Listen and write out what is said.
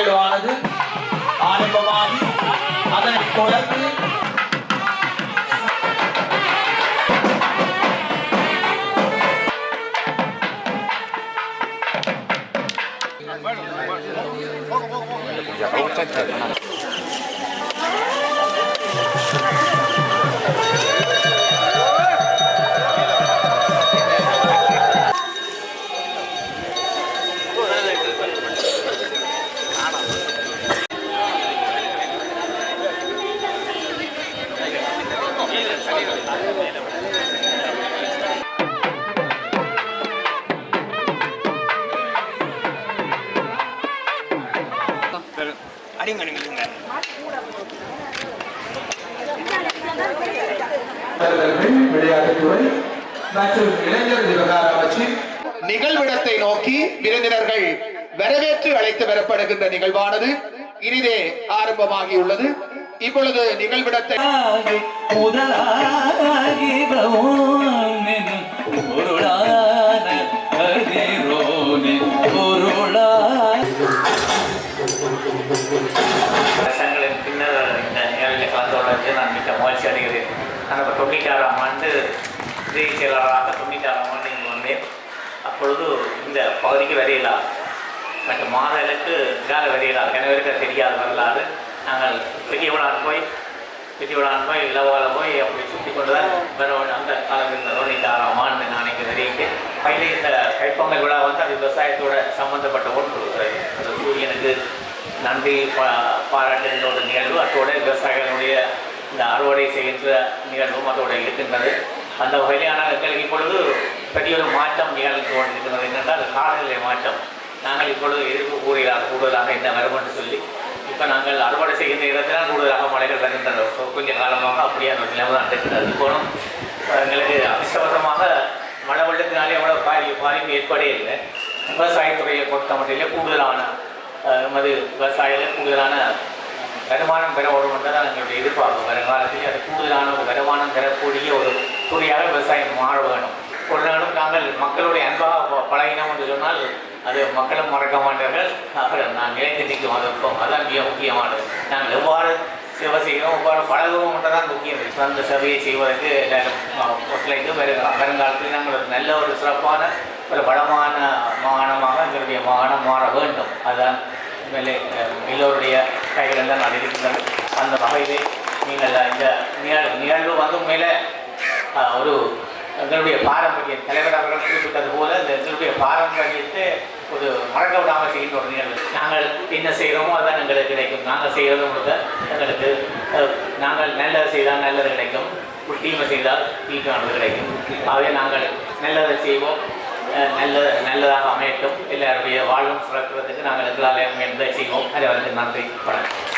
ఏడు ఆనదు ఆనబమాది అతని కొరకు Ya, அடிங்க நீங்க விளையாட்டுத்துறை மற்றும் இளைஞர் விவகார நிகழ்விடத்தை நோக்கி விருந்தினர்கள் வரவேற்று அழைத்து வரப்படுகின்ற நிகழ்வானது இனிதே ஆரம்பமாகியுள்ளது. இப்பொழுது நிகழ்விடத்தை முதலாகி நான் மகிழ்ச்சி அடைகிறேன் நான் இப்போ தொண்ணூற்றாறாம் ஆண்டு உதவி செயலாளராக தொண்ணூற்றாறாம் ஆண்டு இங்கே வந்தேன். அப்பொழுது இந்த பகுதிக்கு வரையிலா மற்ற மாதலுக்கு கால வரையிலா கணவருக்கு தெரியாத வரலாறு. நாங்கள் பெரிய விழான் போய் பெரிய விழான் போய் இலவால போய் அப்படி சுற்றி கொண்டு தான் வர அந்த காலம் இருந்த தொண்ணூற்றாறாம் ஆண்டு நான் இங்கே தெரிவித்தேன் பயிலே இந்த கைப்பொங்கல் விழா வந்து அது விவசாயத்தோட சம்மந்தப்பட்ட ஒன்று அந்த சூரியனுக்கு நன்றி பா- பாராட்டுகின்ற ஒரு நிகழ்வு அதோட அறுவடை செய்கின்ற நிகழ்வும் அதோட இருக்கின்றது. அந்த வகையில் ஆனால் எங்களுக்கு இப்பொழுது பெரிய ஒரு மாற்றம் நிகழ்ந்து கொண்டிருக்கிறது என்னென்றால் காலநிலை மாற்றம். நாங்கள் இப்பொழுது எதிர்ப்பு கூறுகிறார் கூடுதலாக என்ன வரும் என்று சொல்லி இப்போ நாங்கள் அறுவடை செய்கின்ற இடத்தில் கூடுதலாக மழைகள் வருகின்றன. So, கொஞ்ச காலமாக அப்படியான ஒரு நிலைமை தான் இருக்கிறது இப்போதும் எங்களுக்கு அதிர்ஷ்டவசமாக மழை வெள்ளத்தினாலே எவ்வளோ பாதி பாதிப்பு ஏற்படே இல்லை. விவசாயத்துறையை பொறுத்த மட்டிலே கூடுதலான எமது விவசாயிகள் கூடுதலான வருமானம் பெற வேண்டும் என்றால் எங்களுடைய எதிர்பார்ப்பு. வருங்காலத்தில் அது கூடுதலான ஒரு வருமானம் பெறக்கூடிய ஒரு துறையாக விவசாயம் மாற வேணும் ஒரு நாளும் நாங்கள் மக்களுடைய அன்பாக பழகினோம் என்று சொன்னால் அது மக்களும் மறக்க மாட்டார்கள். அப்புறம் நான் நிலைத்து நிற்கும் அது அதுதான் மிக முக்கியமானது. நாங்கள் எவ்வாறு சேவை செய்கிறோம் எவ்வாறு பழகுவோம் என்றதான் முக்கியம். அந்த சேவையை செய்வதற்கு எல்லாரும் ஒத்துழைத்து வருங்காலத்தில் நாங்கள் ஒரு நல்ல ஒரு சிறப்பான ஒரு வளமான மாகாணமாக எங்களுடைய மாகாணம் மாற வேண்டும். அதுதான் மேலே எல்லோருடைய கைகளெல்லாம் தான் இருக்கின்றது அந்த வகையிலே நீங்கள் இந்த நிகழ்வு நிகழ்வு வந்து உண்மையில ஒரு எங்களுடைய பாரம்பரிய தலைவர் அவர்கள் குறிப்பிட்டது போல இந்த எங்களுடைய பாரம்பரியத்தை ஒரு மறக்க விடாமல் செய்கின்ற ஒரு நிகழ்வு. நாங்கள் என்ன செய்கிறோமோ அதான் எங்களுக்கு கிடைக்கும். நாங்கள் செய்கிறது கொடுத்த எங்களுக்கு நாங்கள் நல்லது செய்தால் நல்லது கிடைக்கும். ஒரு தீமை செய்தால் தீட்டானது கிடைக்கும். ஆகவே நாங்கள் நல்லதை செய்வோம். நல்ல நல்லதாக அமையட்டும். எல்லாருடைய வாழ்வும் சுரக்கிறதுக்கு நாங்கள் எங்களால் முயன்று செய்வோம். அதை வந்து நன்றி. வணக்கம்.